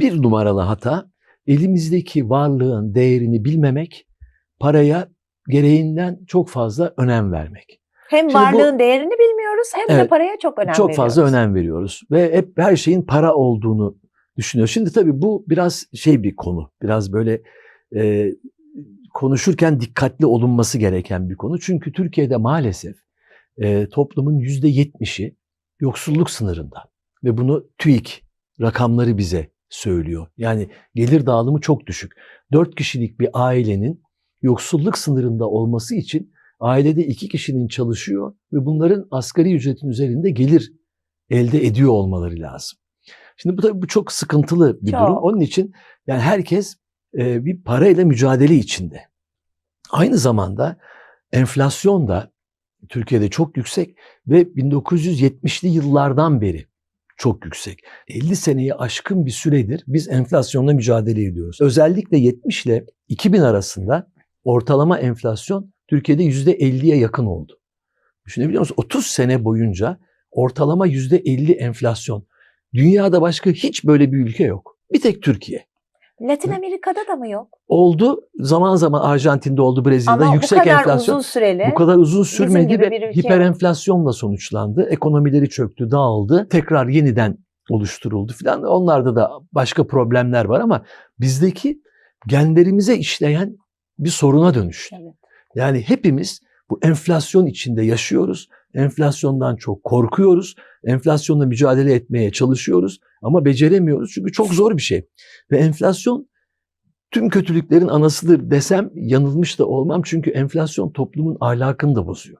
Bir numaralı hata elimizdeki varlığın değerini bilmemek, paraya gereğinden çok fazla önem vermek. Hem Şimdi bu- varlığın değerini bilmiyoruz hem de Evet, paraya çok önem çok veriyoruz. fazla önem veriyoruz ve hep her şeyin para olduğunu düşünüyor. Şimdi tabii bu biraz şey bir konu. Biraz böyle e, konuşurken dikkatli olunması gereken bir konu. Çünkü Türkiye'de maalesef e, toplumun yüzde yetmişi yoksulluk sınırında ve bunu TÜİK rakamları bize söylüyor. Yani gelir dağılımı çok düşük. Dört kişilik bir ailenin yoksulluk sınırında olması için ailede iki kişinin çalışıyor ve bunların asgari ücretin üzerinde gelir elde ediyor olmaları lazım. Şimdi bu tabii bu çok sıkıntılı bir Çok. durum. Onun için yani herkes e, bir parayla mücadele içinde. Aynı zamanda enflasyon da Türkiye'de çok yüksek ve 1970'li yıllardan beri çok yüksek. 50 seneyi aşkın bir süredir biz enflasyonla mücadele ediyoruz. Özellikle 70 ile 2000 arasında ortalama enflasyon Türkiye'de %50'ye yakın oldu. Düşünebiliyor musunuz? 30 sene boyunca ortalama %50 enflasyon. Dünyada başka hiç böyle bir ülke yok. Bir tek Türkiye. Latin Amerika'da da mı yok? Oldu. Zaman zaman Arjantin'de oldu, Brezilya'da Ama yüksek bu kadar enflasyon. uzun süreli. Bu kadar uzun sürmedi ve ülke hiperenflasyonla sonuçlandı. Ekonomileri çöktü, dağıldı. Tekrar yeniden oluşturuldu filan. Onlarda da başka problemler var ama bizdeki genlerimize işleyen bir soruna dönüştü. Evet. Yani hepimiz bu enflasyon içinde yaşıyoruz. Enflasyondan çok korkuyoruz. Enflasyonla mücadele etmeye çalışıyoruz ama beceremiyoruz çünkü çok zor bir şey. Ve enflasyon tüm kötülüklerin anasıdır desem yanılmış da olmam çünkü enflasyon toplumun ahlakını da bozuyor.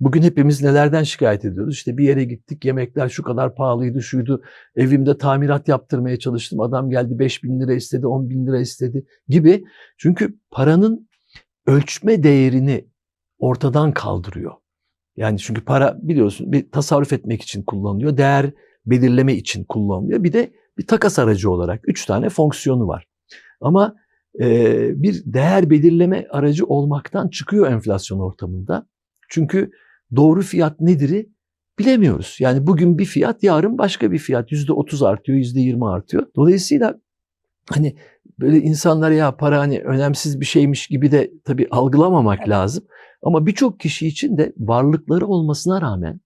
Bugün hepimiz nelerden şikayet ediyoruz? İşte bir yere gittik yemekler şu kadar pahalıydı şuydu. Evimde tamirat yaptırmaya çalıştım. Adam geldi 5 bin lira istedi 10 bin lira istedi gibi. Çünkü paranın ölçme değerini ortadan kaldırıyor. Yani çünkü para biliyorsun bir tasarruf etmek için kullanılıyor. Değer belirleme için kullanılıyor. Bir de bir takas aracı olarak üç tane fonksiyonu var. Ama e, bir değer belirleme aracı olmaktan çıkıyor enflasyon ortamında. Çünkü doğru fiyat nedir'i bilemiyoruz. Yani bugün bir fiyat, yarın başka bir fiyat. Yüzde otuz artıyor, yüzde yirmi artıyor. Dolayısıyla hani böyle insanlar ya para hani önemsiz bir şeymiş gibi de tabii algılamamak Evet. lazım. Ama birçok kişi için de varlıkları olmasına rağmen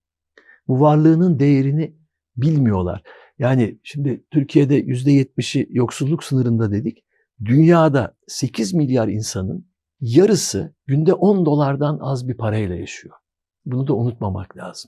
bu varlığının değerini bilmiyorlar. Yani şimdi Türkiye'de yüzde yetmişi yoksulluk sınırında dedik. Dünyada 8 milyar insanın yarısı günde 10 dolardan az bir parayla yaşıyor. Bunu da unutmamak lazım.